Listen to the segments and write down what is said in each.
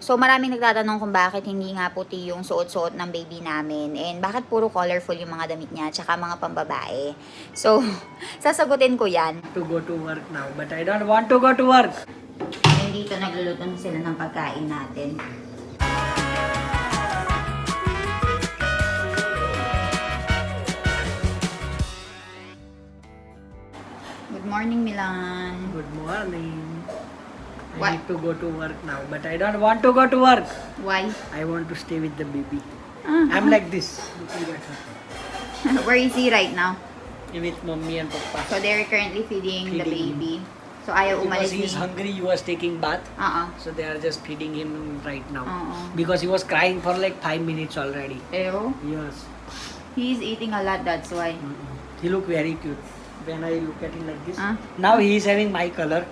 So maraming nagtatanong kung bakit hindi nga puti yung suot-suot ng baby namin and bakit puro colorful yung mga damit niya tsaka mga pambabae. So, sasagutin ko yan. to go to work now, but I don't want to go to work. And dito nagluluto na sila ng pagkain natin. Good morning, Milan. Good morning. I What? need to go to work now, but I don't want to go to work. Why? I want to stay with the baby. Ah, I'm like this. Looking at her. Where is he right now? With mommy and papa. So they're currently feeding, the Feeding him. baby. So ayaw umalis Because he ni... is hungry, he was taking bath. Oo. So they are just feeding him right now. Oo. Because he was crying for like five minutes already. Pero, Yes. he's eating a lot, that's why. Mm-mm. He look very cute. When I look at him like this. Ah. Now he is having my color.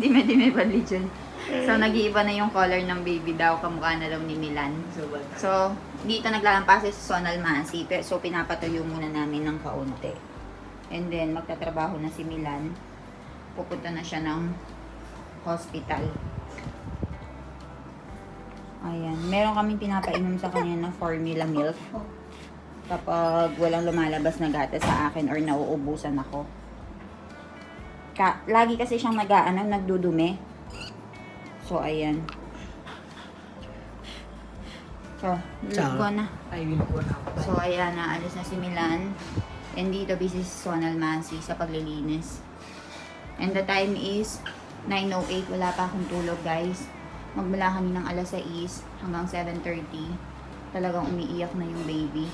Dime-dime bali dyan. So, nag-iiba na yung color ng baby daw. Kamukha na daw ni Milan. So So, dito naglalampas sa Sonal Masi. So, pinapatuyo muna namin ng kaunti. And then, magtatrabaho na si Milan. Pupunta na siya ng hospital. Ayan. Meron kaming pinapainom sa kanya ng formula milk. Kapag walang lumalabas na gatas sa akin or nauubusan ako. Ka lagi kasi siyang nag ano, nagdudumi. So, ayan. So, Ciao. go na. I will go now. So, ayan, naalis na si Milan. And dito, busy si Sonal Masi sa paglilinis. And the time is 9.08. Wala pa akong tulog, guys. Magmula kaninang alas 6 hanggang 7.30. Talagang umiiyak na yung baby.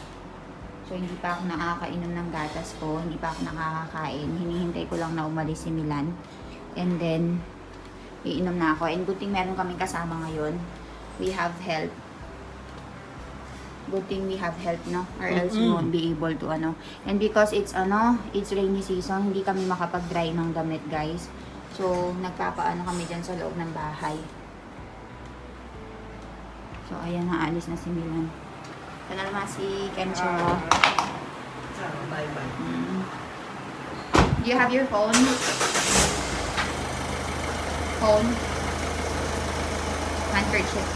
So, hindi pa ako nakakainom ng gatas ko. Hindi pa ako nakakakain. Hinihintay ko lang na umalis si Milan. And then, iinom na ako. And good thing meron kaming kasama ngayon. We have help good thing we have help, no? Or else we Mm-mm. won't be able to, ano. And because it's, ano, it's rainy season, hindi kami makapag-dry ng damit, guys. So, nagpapaano kami dyan sa loob ng bahay. So, ayan, naalis na si Milan. Ito na naman si Kencho. Bye bye. Mm. Do you have your phone? Phone? Handkerchief.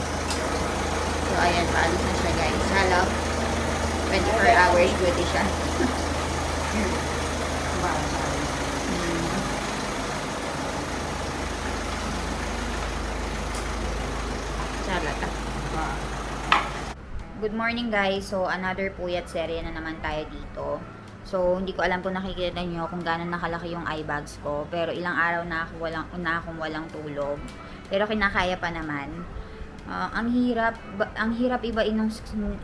So, ayan, paalis na siya, guys. Hello? 24 hours duty siya. Mm. Charlotte. Good morning guys. So another puyat serye na naman tayo dito. So hindi ko alam kung nakikita niyo kung gaano nakalaki yung eye bags ko. Pero ilang araw na ako walang, na akong walang tulog. Pero kinakaya pa naman. Ah, ang hirap ba- ang hirap ibahin ng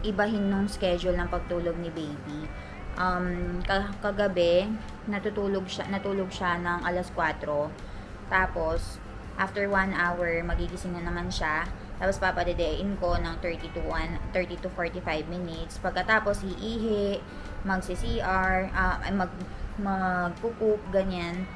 ibahin ng schedule ng pagtulog ni baby. Um, ka- kagabi natutulog siya natulog siya ng alas 4. Tapos after 1 hour magigising na naman siya. Tapos papadedein ko ng 30 to 1, 30 to 45 minutes. Pagkatapos iihi, magsi-CR, ah, ay mag magpupoop ganyan.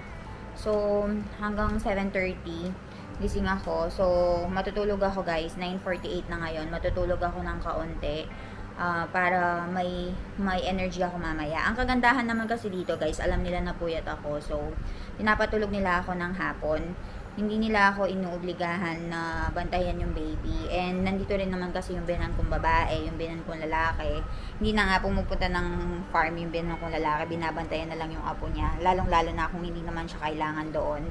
So hanggang 7:30 gising ako. So, matutulog ako guys. 9.48 na ngayon. Matutulog ako ng kaunti. ah, para may may energy ako mamaya. Ang kagandahan naman kasi dito guys, alam nila na puyat ako. So, pinapatulog nila ako ng hapon. Hindi nila ako inuobligahan na bantayan yung baby. And nandito rin naman kasi yung binan kong babae, yung binan kong lalaki. Hindi na nga pumupunta ng farm yung binan kong lalaki. Binabantayan na lang yung apo niya. Lalong-lalo na kung hindi naman siya kailangan doon.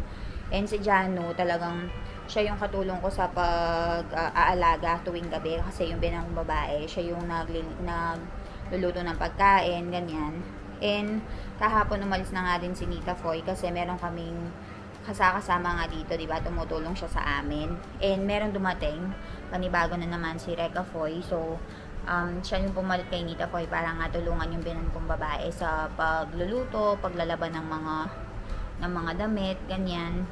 And si Jano, talagang siya yung katulong ko sa pag-aalaga tuwing gabi kasi yung binang kong babae, siya yung nagli- nagluluto ng pagkain, ganyan. And kahapon umalis na nga din si Nita Foy kasi meron kaming kasakasama nga dito, di ba? Tumutulong siya sa amin. And meron dumating, panibago na naman si Reka Foy. So, um, siya yung pumalit kay Nita Foy para nga tulungan yung binan kong babae sa pagluluto, paglalaban ng mga ng mga damit, ganyan.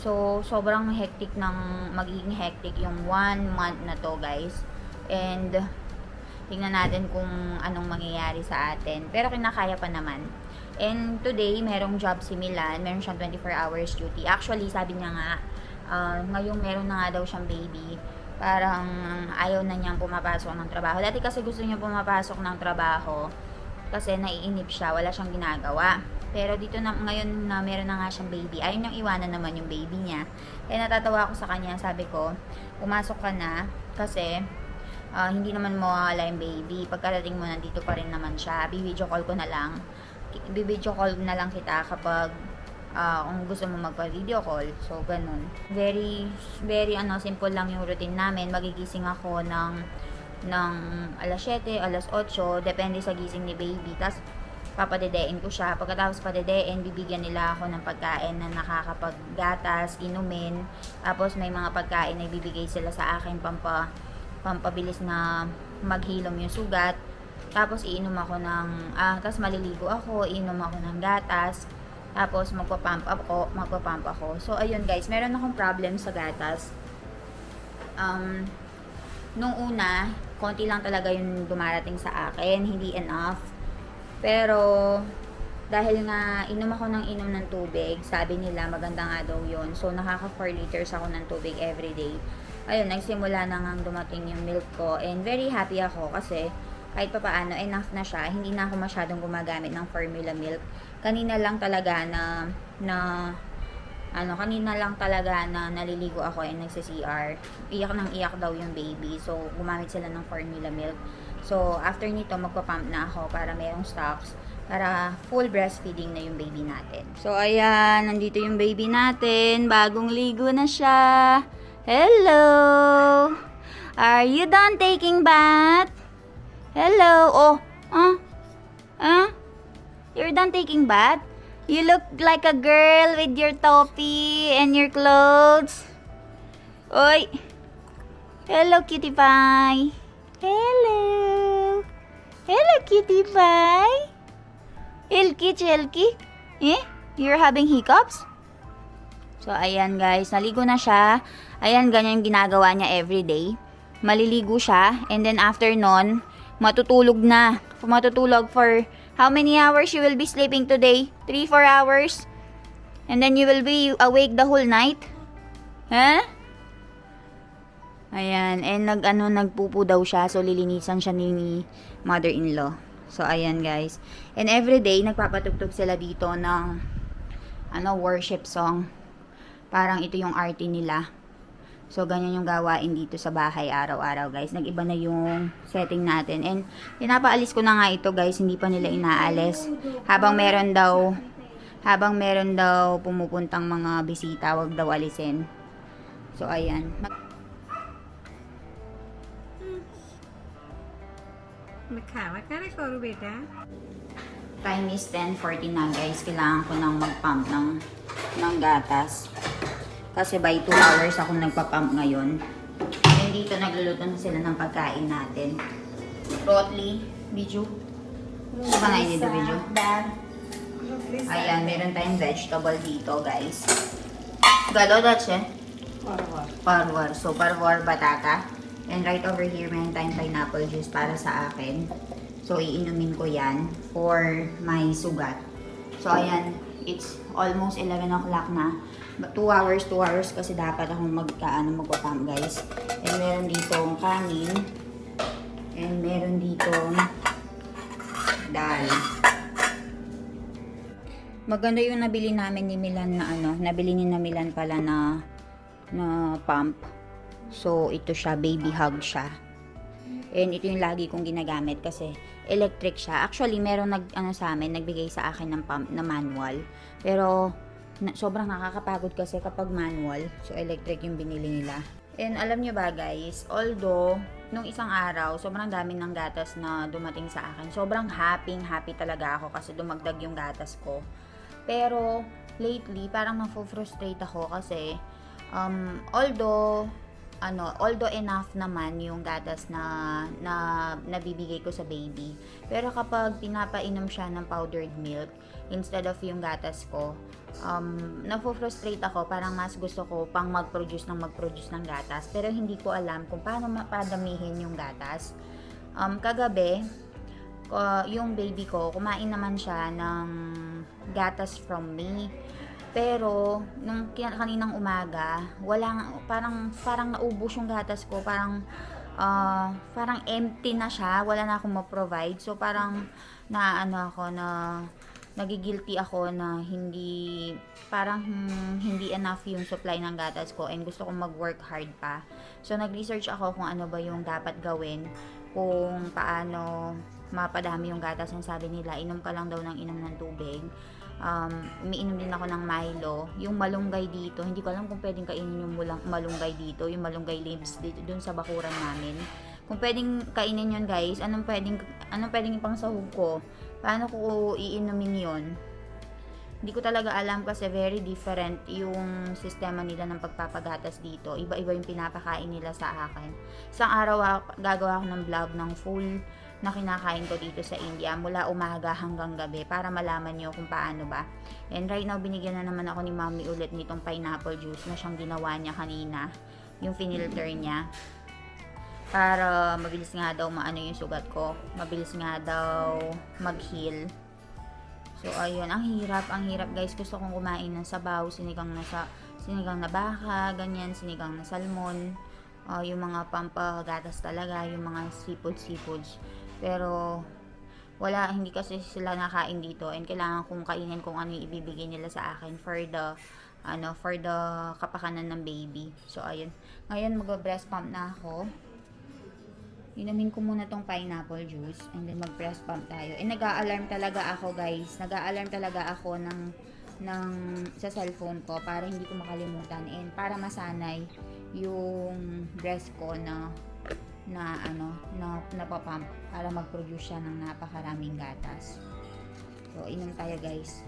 So, sobrang hectic ng, magiging hectic yung one month na to, guys. And, tingnan natin kung anong mangyayari sa atin. Pero kinakaya pa naman. And today, merong job si Milan. Meron siyang 24 hours duty. Actually, sabi niya nga, ah, ngayong meron na nga daw siyang baby. Parang ayaw na niyang pumapasok ng trabaho. Dati kasi gusto niya pumapasok ng trabaho kasi naiinip siya, wala siyang ginagawa. Pero dito na, ngayon na meron na nga siyang baby, ayun yung iwanan naman yung baby niya. Kaya natatawa ako sa kanya, sabi ko, pumasok ka na kasi ah, hindi naman mawawala yung baby. Pagkarating mo, nandito pa rin naman siya. Bibidyo call ko na lang. Bibidyo call na lang kita kapag ah, kung gusto mo magpa-video call. So, ganun. Very, very ano, simple lang yung routine namin. Magigising ako ng ng alas 7, alas 8, depende sa gising ni baby. Tapos, papadedein ko siya. Pagkatapos padedein, bibigyan nila ako ng pagkain na nakakapaggatas, inumin. Tapos, may mga pagkain na ibibigay sila sa akin pampa, pampabilis na maghilom yung sugat. Tapos, iinom ako ng, ah, tapos maliligo ako, iinom ako ng gatas. Tapos, magpapump ako, magpapump ako. So, ayun guys, meron akong problem sa gatas. Um, nung una, konti lang talaga yung dumarating sa akin, hindi enough. Pero, dahil nga inom ako ng inom ng tubig, sabi nila maganda nga daw yun. So, nakaka 4 liters ako ng tubig every day. Ayun, nagsimula na nga dumating yung milk ko. And very happy ako kasi kahit pa paano, enough na siya. Hindi na ako masyadong gumagamit ng formula milk. Kanina lang talaga na, na ano, kanina lang talaga na naliligo ako and nagsa-CR. Iyak nang iyak daw yung baby. So, gumamit sila ng formula milk. So, after nito, magpa-pump na ako para merong stocks para full breastfeeding na yung baby natin. So, ayan, nandito yung baby natin. Bagong ligo na siya. Hello! Are you done taking bath? Hello! Oh, ah? Ah? You're done taking bath? You look like a girl with your toppy and your clothes. Oy! Hello, cutie pie! Hello! Hello, cutie pie! Elky, Chelky? Eh? You're having hiccups? So, ayan guys. Naligo na siya. Ayan, ganyan yung ginagawa niya everyday. Maliligo siya. And then after nun, matutulog na. Matutulog for how many hours you will be sleeping today? 3-4 hours? And then you will be awake the whole night? Huh? Ayan, and nag ano nagpupo daw siya so lilinisan siya ni mother-in-law. So ayan guys. And every day nagpapatugtog sila dito ng ano worship song. Parang ito yung arty nila. So, ganyan yung gawain dito sa bahay araw-araw, guys. Nag-iba na yung setting natin. And, pinapaalis ko na nga ito, guys. Hindi pa nila inaalis. Habang meron daw, habang meron daw pumupuntang mga bisita, wag daw alisin. So, ayan. Magkawa ka na, Koro, beta. Time is 10.40 na, guys. Kailangan ko nang mag-pump ng, ng gatas. Kasi by 2 hours ako nagpa-pump ngayon. And dito nagluluto na sila ng pagkain natin. Rotli, Biju. Saan nga yun dito, Biju? Ayan, meron tayong vegetable dito guys. Galo dache. Parwar. So, parwar batata. And right over here, meron tayong pineapple juice para sa akin. So, iinumin ko yan for my sugat. So, ayan, it's almost 11 o'clock na. 2 hours, 2 hours kasi dapat akong magkaano magpapam guys. And meron ditong kanin. And meron ditong dal. Maganda yung nabili namin ni Milan na ano, nabili ni na Milan pala na na pump. So, ito siya, baby hug siya. And ito yung lagi kong ginagamit kasi electric siya. Actually, meron nag, ano sa amin, nagbigay sa akin ng pump na manual. Pero, na, sobrang nakakapagod kasi kapag manual. So, electric yung binili nila. And alam nyo ba guys, although, nung isang araw, sobrang dami ng gatas na dumating sa akin. Sobrang happy, happy talaga ako kasi dumagdag yung gatas ko. Pero, lately, parang na-frustrate ako kasi, um, although, ano, although enough naman yung gatas na, na nabibigay ko sa baby. Pero kapag pinapainom siya ng powdered milk, instead of yung gatas ko, um, na-frustrate ako, parang mas gusto ko pang mag-produce ng mag-produce ng gatas. Pero hindi ko alam kung paano mapadamihin yung gatas. Um, kagabi, uh, yung baby ko, kumain naman siya ng gatas from me. Pero, nung kaninang umaga, walang, parang, parang naubos yung gatas ko. Parang, ah, parang empty na siya. Wala na akong ma-provide. So, parang, na, ano ako, na, nagigilty ako na hindi parang hmm, hindi enough yung supply ng gatas ko and gusto kong mag-work hard pa. So nag-research ako kung ano ba yung dapat gawin kung paano mapadami yung gatas ng sabi nila inom ka lang daw ng inom ng tubig um, umiinom din ako ng Milo. Yung malunggay dito, hindi ko alam kung pwedeng kainin yung mulang, malunggay dito, yung malunggay leaves dito, dun sa bakuran namin. Kung pwedeng kainin yun guys, anong pwedeng, anong pwedeng ipang sahog ko? Paano ko iinumin yun? Hindi ko talaga alam kasi very different yung sistema nila ng pagpapagatas dito. Iba-iba yung pinapakain nila sa akin. Isang araw gagawa ako ng vlog ng full na kinakain ko dito sa India mula umaga hanggang gabi para malaman nyo kung paano ba. And right now, binigyan na naman ako ni Mami ulit nitong pineapple juice na siyang ginawa niya kanina. Yung finilter niya. Para mabilis nga daw maano yung sugat ko. Mabilis nga daw mag-heal. So, ayun. Ang hirap, ang hirap guys. Gusto kong kumain ng sabaw, sinigang na sa sinigang na baka, ganyan, sinigang na salmon. Ah, yung mga pampagatas talaga, yung mga seafood-seafoods. Pero, wala, hindi kasi sila nakain dito and kailangan kong kainin kung ano yung ibibigay nila sa akin for the ano, for the kapakanan ng baby. So, ayun. Ngayon, mag-breast pump na ako. Inumin ko muna tong pineapple juice and then mag-breast pump tayo. And nag-a-alarm talaga ako, guys. Nag-a-alarm talaga ako ng ng sa cellphone ko para hindi ko makalimutan and para masanay yung breast ko na na ano na napapump para mag-produce siya ng napakaraming gatas. So, inom tayo guys.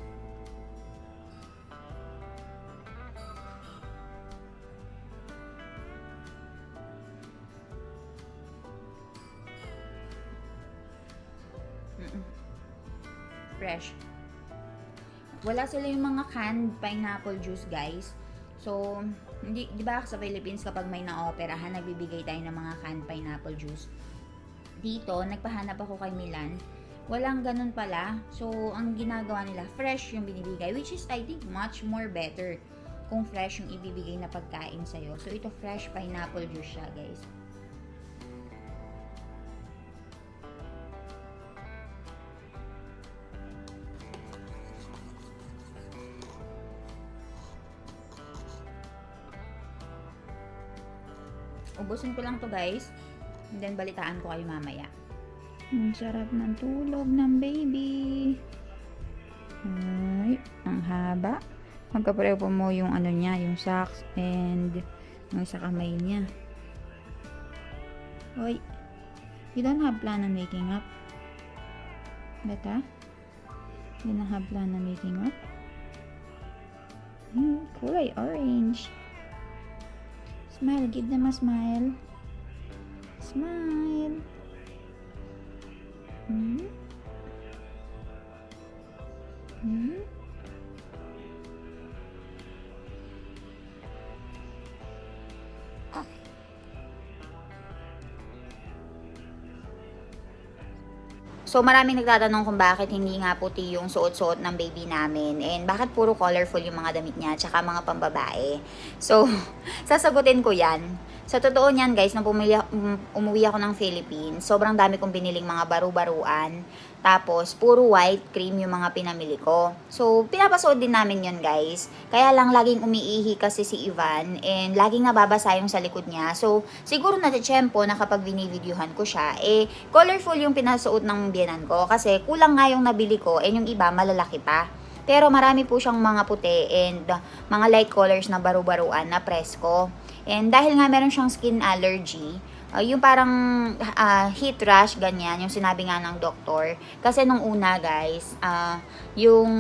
Fresh. Wala sila yung mga canned pineapple juice, guys. So, hindi, di ba sa Philippines kapag may na-operahan, nagbibigay tayo ng mga canned pineapple juice. Dito, nagpahanap ako kay Milan. Walang ganun pala. So, ang ginagawa nila, fresh yung binibigay. Which is, I think, much more better kung fresh yung ibibigay na pagkain sa'yo. So, ito fresh pineapple juice siya, guys. Ubusin ko lang to guys. And then balitaan ko kayo mamaya. Ang sarap ng tulog ng baby. Ay, ang haba. Magkapareho po mo yung ano niya, yung socks and yung sa kamay niya. Hoy, you don't have plan on waking up? Beta? You don't have plan on waking up? Hmm, kulay orange. Smile. Give them a smile. Smile. Hmm? Hmm? So maraming nagtatanong kung bakit hindi nga puti yung suot-suot ng baby namin and bakit puro colorful yung mga damit niya tsaka mga pambabae. So, sasagutin ko yan. Sa totoo niyan guys, nung pumili, um, umuwi ako ng Philippines, sobrang dami kong biniling mga baru-baruan. Tapos, puro white cream yung mga pinamili ko. So, pinapasuot din namin yun guys. Kaya lang laging umiihi kasi si Ivan and laging nababasa yung sa likod niya. So, siguro na tiyempo na kapag binivideohan ko siya, eh, colorful yung pinasuot ng biyanan ko. Kasi kulang nga yung nabili ko and yung iba malalaki pa. Pero marami po siyang mga puti and mga light colors na baru-baruan na presko. And dahil nga meron siyang skin allergy, uh, yung parang uh, heat rash, ganyan, yung sinabi nga ng doktor. Kasi nung una, guys, uh, yung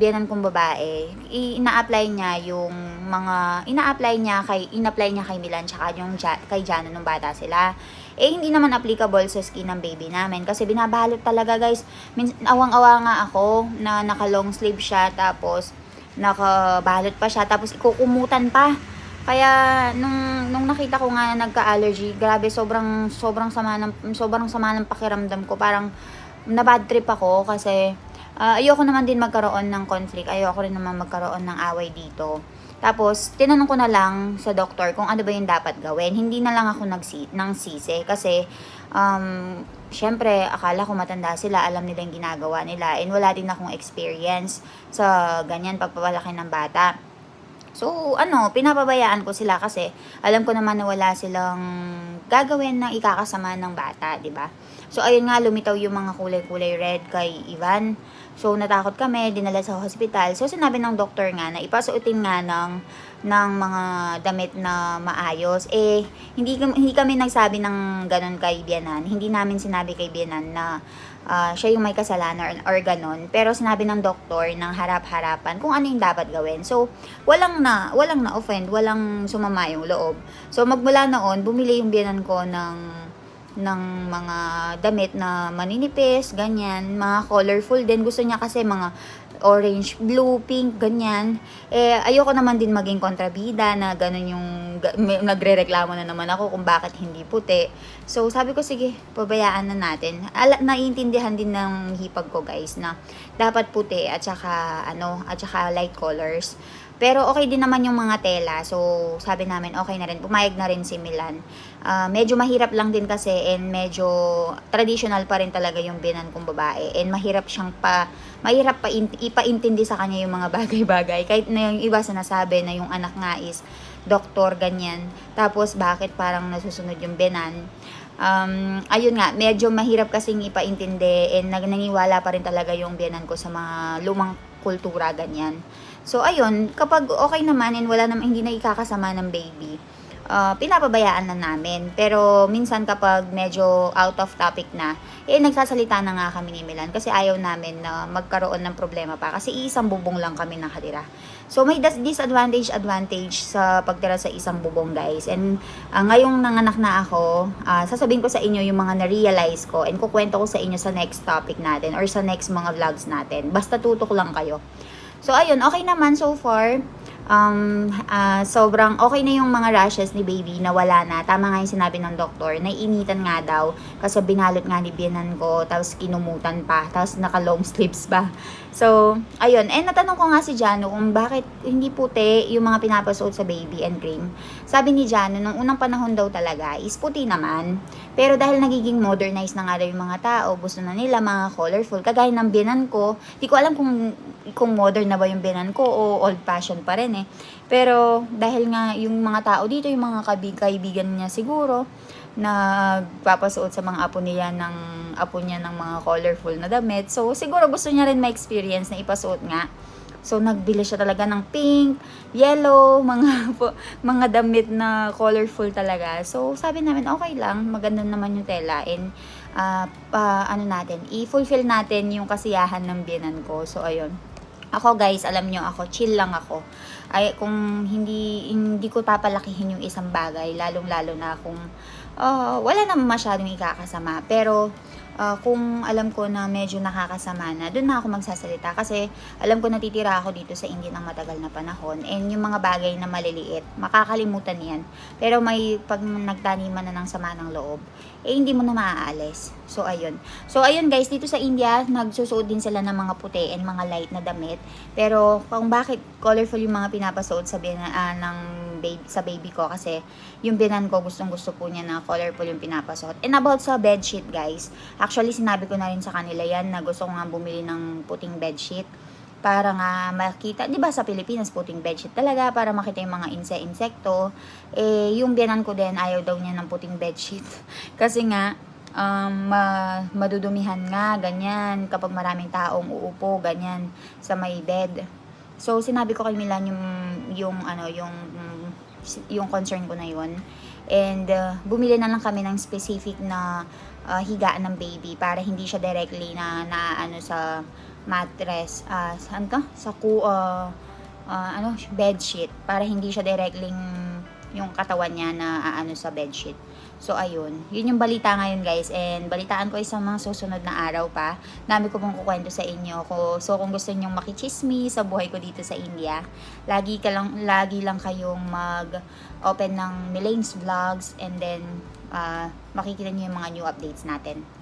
biyanan kong babae, ina-apply niya yung mga, ina-apply niya kay, ina-apply niya kay Milan, tsaka yung ja- kay Jana nung bata sila. Eh, hindi naman applicable sa skin ng baby namin. Kasi binabalot talaga, guys. Awang-awa nga ako na naka-long sleeve siya, tapos nakabalot pa siya, tapos ikukumutan pa. Kaya nung nung nakita ko nga na nagka-allergy, grabe sobrang sobrang sama ng sobrang sama ng pakiramdam ko. Parang na bad trip ako kasi ah, ayoko naman din magkaroon ng conflict. Ayoko rin naman magkaroon ng away dito. Tapos, tinanong ko na lang sa doktor kung ano ba yung dapat gawin. Hindi na lang ako nagsi nang sisi kasi um, syempre, akala ko matanda sila, alam nila yung ginagawa nila. And wala din akong experience sa ganyan pagpapalaki ng bata. So, ano, pinapabayaan ko sila kasi alam ko naman na wala silang gagawin na ikakasama ng bata, di ba? So, ayun nga, lumitaw yung mga kulay-kulay red kay Ivan. So, natakot kami, dinala sa hospital. So, sinabi ng doktor nga na ipasuotin nga ng, ng mga damit na maayos. Eh, hindi, hindi kami nagsabi ng ganun kay Bianan. Hindi namin sinabi kay Bianan na ah, siya yung may kasalanan or, or ganun. Pero sinabi ng doktor ng harap-harapan kung ano yung dapat gawin. So, walang na, walang na-offend, walang sumama yung loob. So, magmula noon, bumili yung biyanan ko ng ng mga damit na maninipis, ganyan, mga colorful din. Gusto niya kasi mga orange, blue, pink, ganyan. Eh, ayoko naman din maging kontrabida na ganun yung, nagre-reklamo na naman ako kung bakit hindi puti. So, sabi ko, sige, pabayaan na natin. Ala, naiintindihan din ng hipag ko, guys, na dapat puti at saka, ano, at saka light colors. Pero okay din naman yung mga tela. So, sabi namin, okay na rin. Pumayag na rin si Milan. Ah, medyo mahirap lang din kasi and medyo traditional pa rin talaga yung binan kong babae. And mahirap siyang pa, mahirap pa in- ipaintindi sa kanya yung mga bagay-bagay. Kahit na yung iba sinasabi na yung anak nga is doktor, ganyan. Tapos, bakit parang nasusunod yung binan? Um, ayun nga, medyo mahirap kasing ipaintindi and nangiwala pa rin talaga yung biyanan ko sa mga lumang kultura, ganyan. So, ayun, kapag okay naman and wala naman, hindi na ikakasama ng baby, ah, pinapabayaan na namin. Pero, minsan kapag medyo out of topic na, eh, nagsasalita na nga kami ni Milan kasi ayaw namin na magkaroon ng problema pa kasi isang bubong lang kami nakatira. So, may dis- disadvantage, advantage sa pagtira sa isang bubong, guys. And, ah, ngayong nanganak na ako, ah, sasabihin ko sa inyo yung mga na-realize ko and kukwento ko sa inyo sa next topic natin or sa next mga vlogs natin. Basta tutok lang kayo. So, ayun, okay naman so far. Um, ah, sobrang okay na yung mga rashes ni baby na wala na. Tama nga yung sinabi ng doktor, naiinitan nga daw kasi binalot nga ni Bianan ko, tapos kinumutan pa, tapos naka long sleeves pa. So, ayun. And natanong ko nga si Jano kung bakit hindi puti yung mga pinapasuot sa baby and cream. Sabi ni Jano, nung unang panahon daw talaga is puti naman. Pero dahil nagiging modernized na nga daw yung mga tao, gusto na nila mga colorful. Kagaya ng binan ko, di ko alam kung, kung modern na ba yung binan ko o old fashion pa rin eh. Pero dahil nga yung mga tao dito, yung mga kabig, kaibigan niya siguro, nagpapasuot sa mga apo niya ng apo niya ng mga colorful na damit. So siguro gusto niya rin ma-experience na ipasuot nga. So nagbili siya talaga ng pink, yellow, mga mga damit na colorful talaga. So sabi namin okay lang, maganda naman yung tela and ah, pa- ano natin, i-fulfill natin yung kasiyahan ng biyanan ko. So ayun. Ako guys, alam nyo ako, chill lang ako. Ay kung hindi hindi ko papalakihin yung isang bagay, lalong-lalo na kung ah, wala naman masyadong ikakasama. Pero ah, kung alam ko na medyo nakakasama na, doon na ako magsasalita. Kasi alam ko natitira ako dito sa India ng matagal na panahon. And yung mga bagay na maliliit, makakalimutan yan. Pero may pag nagtaniman na ng sama ng loob, eh hindi mo na maaalis. So ayun. So ayun guys, dito sa India, nagsusuot din sila ng mga puti and mga light na damit. Pero kung bakit colorful yung mga pinapasuot sa bina, ah, ng baby, sa baby ko kasi yung binan ko gustong gusto po niya na colorful yung pinapasuot. And about sa bedsheet guys, actually sinabi ko na rin sa kanila yan na gusto ko nga bumili ng puting bedsheet para nga makita, 'di ba sa Pilipinas puting bedsheet talaga para makita yung mga inse insekto. Eh yung biyanan ko din ayaw daw niya ng puting bedsheet kasi nga um, ma- madudumihan nga ganyan kapag maraming taong uupo ganyan sa may bed. So sinabi ko kay Milan yung yung ano yung yung concern ko na yun. And uh, bumili na lang kami ng specific na uh, higaan ng baby para hindi siya directly na na ano sa mattress ah saan ka sa ku uh, uh, ano bed sheet para hindi siya directly yung katawan niya na aano sa bed sheet. So ayun, yun yung balita ngayon guys and balitaan ko isang mga susunod na araw pa. Dami ko pong kukwento sa inyo. So kung gusto niyo makichismi sa buhay ko dito sa India, lagi ka lang lagi lang kayong mag open ng Milane's vlogs and then ah, makikita niyo yung mga new updates natin.